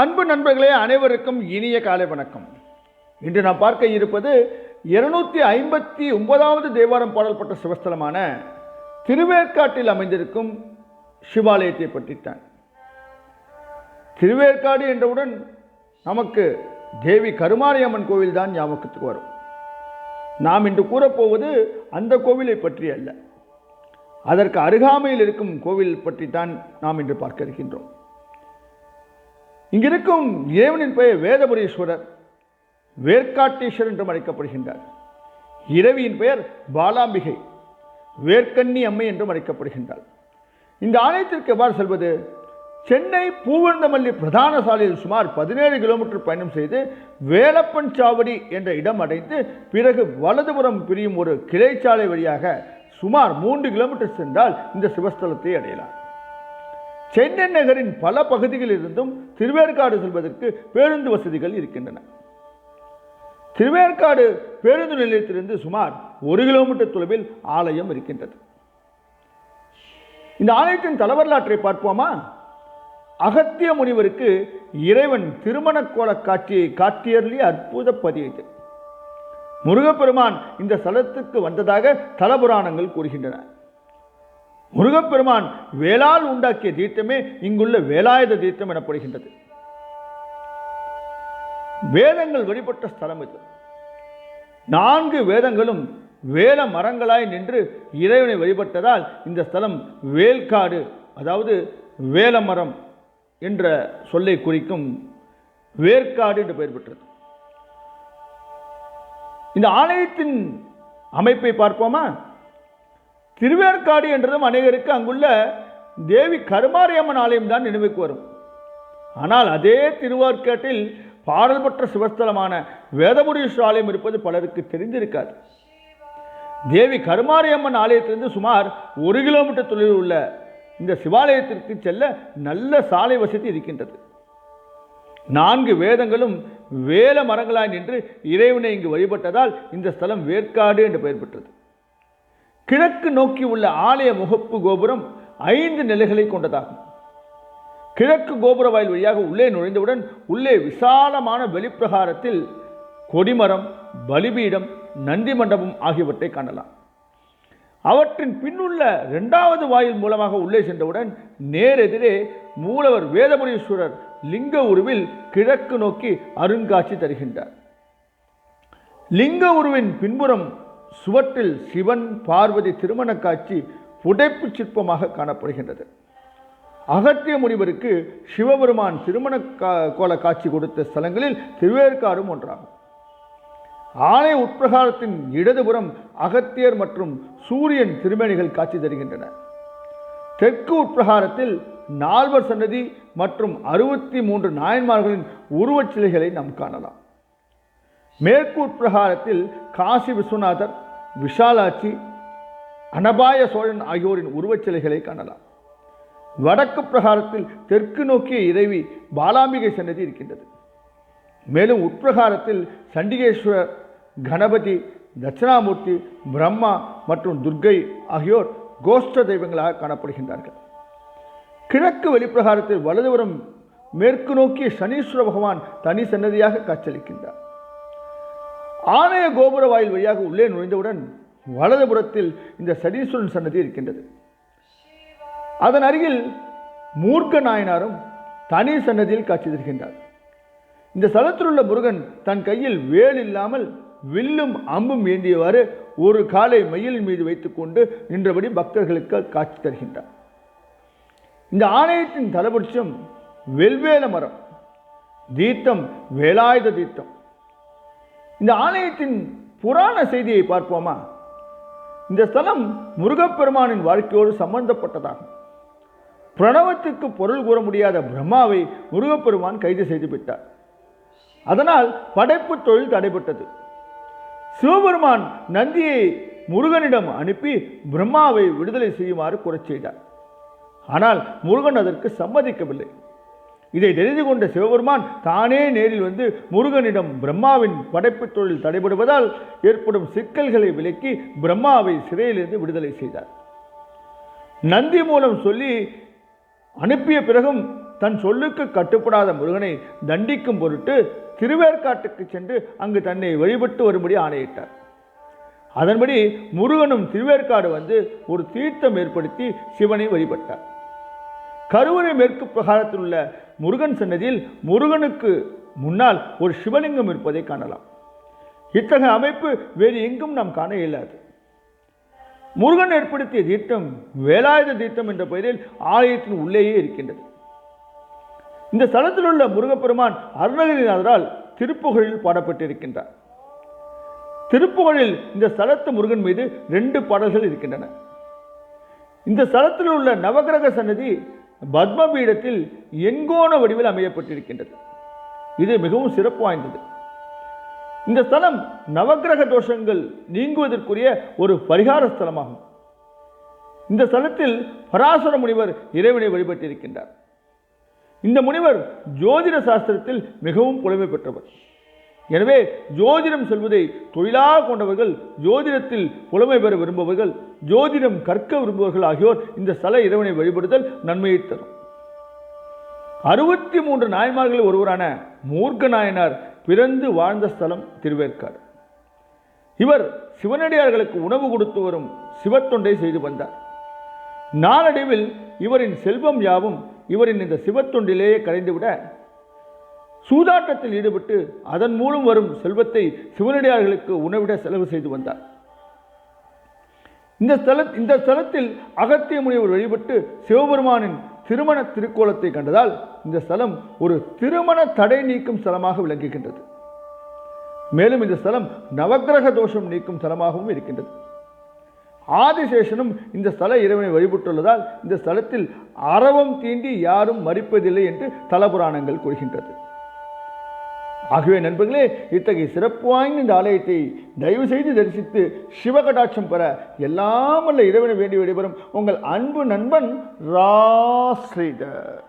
அன்பு நண்பர்களே அனைவருக்கும் இனிய காலை வணக்கம். இன்று நாம் பார்க்க இருப்பது இருநூத்தி ஐம்பத்தி ஒன்பதாவது தேவாரம் பாடல்பட்ட சிவஸ்தலமான திருவேற்காட்டில் அமைந்திருக்கும் சிவாலயத்தை பற்றித்தான். திருவேற்காடு என்றவுடன் நமக்கு தேவி கருமாரியம்மன் கோவில் தான் ஞாபகத்துக்கு வரும். நாம் இன்று கூறப்போவது அந்த கோவிலை பற்றி அல்ல. அதற்கு அருகாமையில் இருக்கும் கோவில் பற்றி தான் நாம் இன்று பார்க்க இருக்கின்றோம். இங்கிருக்கும் இறைவனின் பெயர் வேதபுரீஸ்வரர் வேர்க்காட்டீஸ்வரர் என்றும் அழைக்கப்படுகின்றார். இரவியின் பெயர் பாலாம்பிகை வேர்க்கன்னி அம்மை என்றும் அழைக்கப்படுகின்றார். இந்த ஆலயத்திற்கு எவ்வாறு செல்வது? சென்னை பூவந்தமல்லி பிரதான சாலையில் சுமார் பதினேழு கிலோமீட்டர் பயணம் செய்து வேலப்பன் சாவடி என்ற இடம் அடைந்து பிறகு வலதுபுறம் பிரியும் ஒரு கிளைச்சாலை வழியாக சுமார் மூன்று கிலோமீட்டர் சென்றால் இந்த சிவஸ்தலத்தை அடையலாம். சென்னை நகரின் பல பகுதிகளிலிருந்தும் திருவேற்காடு செல்வதற்கு பேருந்து வசதிகள் இருக்கின்றன. திருவேற்காடு பேருந்து நிலையத்திலிருந்து சுமார் ஒரு கிலோமீட்டர் தொலைவில் ஆலயம் இருக்கின்றது. இந்த ஆலயத்தின் தலைவரலாற்றை பார்ப்போமா? அகத்திய முனிவருக்கு இறைவன் திருமண கோல காட்சியை காட்டியர்லி அற்புத பதியது முருகப்பெருமான் இந்த ஸ்தலத்துக்கு வந்ததாக தலபுராணங்கள் கூறுகின்றன. முருகப்பெருமான் வேளால் உண்டாக்கிய தீர்த்தமே இங்குள்ள வேலாயுத தீர்த்தம் எனப்படுகின்றது. வேதங்கள் வழிபட்ட ஸ்தலம் இது. நான்கு வேதங்களும் வேல மரங்களாய் நின்று இறைவனை வழிபட்டதால் இந்த ஸ்தலம் வேல்காடு அதாவது வேலமரம் என்ற சொல்லை குறிக்கும் வேர்க்காடு என்று பெயர் பெற்றது. இந்த ஆலயத்தின் அமைப்பை பார்ப்போமா? திருவேற்காடு என்றதும் அநேகருக்கு அங்குள்ள தேவி கருமாரியம்மன் ஆலயம் தான் நினைவுக்கு வரும். ஆனால் அதே திருவார்கேட்டில் பாடல் பெற்ற சிவஸ்தலமான வேதமுடீஸ்வர ஆலயம் இருப்பது பலருக்கு தெரிந்திருக்காது. தேவி கருமாரியம்மன் ஆலயத்திலிருந்து சுமார் ஒரு கிலோமீட்டர் தொலைவில் உள்ள இந்த சிவாலயத்திற்கு செல்ல நல்ல சாலை வசதி இருக்கின்றது. நான்கு வேதங்களும் வேல மரங்களாய் நின்று இறைவனை இங்கு வழிபட்டதால் இந்த ஸ்தலம் வேற்காடு என்று பெயர் பெற்றது. கிழக்கு நோக்கி உள்ள ஆலய முகப்பு கோபுரம் ஐந்து நிலைகளை கொண்டதாகும். கிழக்கு கோபுர வாயில் வழியாக உள்ளே நுழைந்தவுடன் உள்ளே விசாலமான வெளிப்பிரகாரத்தில் கொடிமரம் பலிபீடம் நந்தி மண்டபம் ஆகியவற்றை காணலாம். அவற்றின் பின்னுள்ள இரண்டாவது வாயில் மூலமாக உள்ளே சென்றவுடன் நேரெதிரே மூலவர் வேதமுனீஸ்வரர் லிங்க உருவில் கிழக்கு நோக்கி அருங்காட்சி தருகின்றார். லிங்க உருவின் பின்புறம் சுவற்றில் சிவன் பார்வதி திருமண காட்சி புடைப்பு சிற்பமாக காணப்படுகின்றது. அகத்திய முனிவருக்கு சிவபெருமான் திருமண கோல காட்சி கொடுத்த ஸ்தலங்களில் திருவேற்காடும் ஒன்றாகும். ஆலய உட்பிரகாரத்தின் இடதுபுறம் அகத்தியர் மற்றும் சூரியன் திருமேனிகள் காட்சி தருகின்றன. தெற்கு உட்பிரகாரத்தில் நால்வர் சன்னதி மற்றும் அறுபத்தி மூன்று நாயன்மார்களின் உருவச் சிலைகளை நாம் காணலாம். மேற்கு உட்பிரகாரத்தில் காசி விஸ்வநாதர் விஷாலாட்சி அனபாய சோழன் ஆகியோரின் உருவச்சிலைகளை காணலாம். வடக்கு பிரகாரத்தில் தெற்கு நோக்கிய இறைவி பாலாம்பிகை சன்னதி இருக்கின்றது. மேலும் உட்பிரகாரத்தில் சண்டிகேஸ்வரர் கணபதி தட்சிணாமூர்த்தி பிரம்மா மற்றும் துர்க்கை ஆகியோர் கோஷ்ட தெய்வங்களாக காணப்படுகின்றார்கள். கிழக்கு வெளிப்பிரகாரத்தில் வலதுபுறம் மேற்கு நோக்கிய சனீஸ்வர பகவான் தனி சன்னதியாக காட்சியளிக்கின்றார். ஆலய கோபுர வாயில் வழியாக உள்ளே நுழைந்தவுடன் வலதுபுறத்தில் இந்த சனீஸ்வரன் சன்னதி இருக்கின்றது. அதன் அருகில் மூர்க்க நாயனாரும் தனி சன்னதியில் காட்சி தருகின்றார். இந்த ஸ்தலத்தில் உள்ள முருகன் தன் கையில் வேல் இல்லாமல் வில்லும் அம்பும் ஏந்தியவாறு ஒரு காலை மயில் மீது வைத்துக்கொண்டு நின்றபடி பக்தர்களுக்கு காட்சி தருகின்றார். இந்த ஆலயத்தின் தலபட்சம் வெல்வேல மரம் தீர்த்தம் வேலாயுத தீர்த்தம் இந்த ஆலயத்தின் புராண செய்தியை பார்ப்போமா? இந்த ஸ்தலம் முருகப்பெருமானின் வாழ்க்கையோடு சம்பந்தப்பட்டதாகும். பிரணவத்துக்கு பொருள் கூற முடியாத பிரம்மாவை முருகப்பெருமான் கைது செய்து விட்டார். அதனால் படைப்பு தொழில் தடைபட்டது. சிவபெருமான் நந்தியை முருகனிடம் அனுப்பி பிரம்மாவை விடுதலை செய்யுமாறு குறை செய்தார். ஆனால் முருகன் அதற்கு சம்மதிக்கவில்லை. இதை தெரிந்து கொண்ட சிவபெருமான் தானே நேரில் வந்து முருகனிடம் பிரம்மாவின் படைப்பு தொழில் தடைபடுவதால் ஏற்படும் சிக்கல்களை விலக்கி பிரம்மாவை சிறையிலிருந்து விடுதலை செய்தார். நந்தி மூலம் சொல்லி அனுப்பிய பிறகும் தன் சொல்லுக்கு கட்டுப்படாத முருகனை தண்டிக்கும் பொருட்டு திருவேற்காட்டுக்கு சென்று அங்கு தன்னை வழிபட்டு வரும்படி ஆணையிட்டார். அதன்படி முருகனும் திருவேற்காடு வந்து ஒரு தீர்த்தம் ஏற்படுத்தி சிவனை வழிபட்டார். கருவறை மேற்கு பிரகாரத்தில் உள்ள முருகன் சன்னதியில் முருகனுக்கு முன்னால் ஒரு சிவலிங்கம் இருப்பதை காணலாம். இத்தகைய அமைப்பு வேறு எங்கும் நாம் காண இயலாது. முருகன் ஏற்படுத்திய தீர்த்தம் வேலாயுத தீர்த்தம் என்ற பெயரில் ஆலயத்தின் உள்ளேயே இருக்கின்றது. இந்த ஸ்தலத்தில் உள்ள முருகப்பெருமான் அருணகிரிநாதரால் திருப்புகழில் பாடப்பட்டிருக்கின்றார். திருப்புகழில் இந்த ஸ்தலத்து முருகன் மீது ரெண்டு பாடல்கள் இருக்கின்றன. இந்த ஸ்தலத்தில் உள்ள நவகிரக சன்னதி பத்ம பீடத்தில் எண்கோண வடிவில் அமையப்பட்டிருக்கின்றது. இது மிகவும் சிறப்பு வாய்ந்தது. இந்த ஸ்தலம் நவக்கிரக தோஷங்கள் நீங்குவதற்குரிய ஒரு பரிகார ஸ்தலமாகும். இந்த ஸ்தலத்தில் பராசர முனிவர் இறைவனை வழிபட்டிருக்கின்றார். இந்த முனிவர் ஜோதிட சாஸ்திரத்தில் மிகவும் புலமை பெற்றவர். எனவே ஜோதிடம் செல்வதை தொழிலாக கொண்டவர்கள் ஜோதிடத்தில் புலமை பெற விரும்பவர்கள் ஜோதிடம் கற்க விரும்புபவர்கள் ஆகியோர் இந்த ஸ்தல இறைவனை வழிபடுதல் நன்மையை தரும். அறுபத்தி மூன்று நாயன்மார்களில் ஒருவரான மூர்க்க நாயனார் பிறந்து வாழ்ந்த ஸ்தலம் திருவேற்காடு. இவர் சிவனடியார்களுக்கு உணவு கொடுத்து வரும் சிவத்தொண்டை செய்து வந்தார். நாளடைவில் இவரின் செல்வம் யாவும் இவரின் இந்த சிவத்தொண்டிலேயே கரைந்துவிட சூதாட்டத்தில் ஈடுபட்டு அதன் மூலம் வரும் செல்வத்தை சிவனடியார்களுக்கு உணவிட செலவு செய்து வந்தார். இந்த ஸ்தல இந்த ஸ்தலத்தில் அகத்திய முனிவர் வழிபட்டு சிவபெருமானின் திருமண திருக்கோலத்தை கண்டதால் இந்த ஸ்தலம் ஒரு திருமண தடை நீக்கும் ஸ்தலமாக விளங்குகின்றது. மேலும் இந்த ஸ்தலம் நவக்கிரக தோஷம் நீக்கும் ஸ்தலமாகவும் இருக்கின்றது. ஆதிசேஷனும் இந்த ஸ்தல இறைவனை வழிபட்டுள்ளதால் இந்த ஸ்தலத்தில் அறவம் தீண்டி யாரும் மறிப்பதில்லை என்று தலபுராணங்கள் கூறுகின்றது. ஆகவே நண்பர்களே இத்தகைய சிறப்பு வாய்ந்த இந்த ஆலயத்தை தயவு செய்து தரிசித்து சிவகடாட்சம் பெற எல்லாம் வல்ல இறைவனை வேண்டி விடைபெறும் உங்கள் அன்பு நண்பன் ராஸ்ரீதர்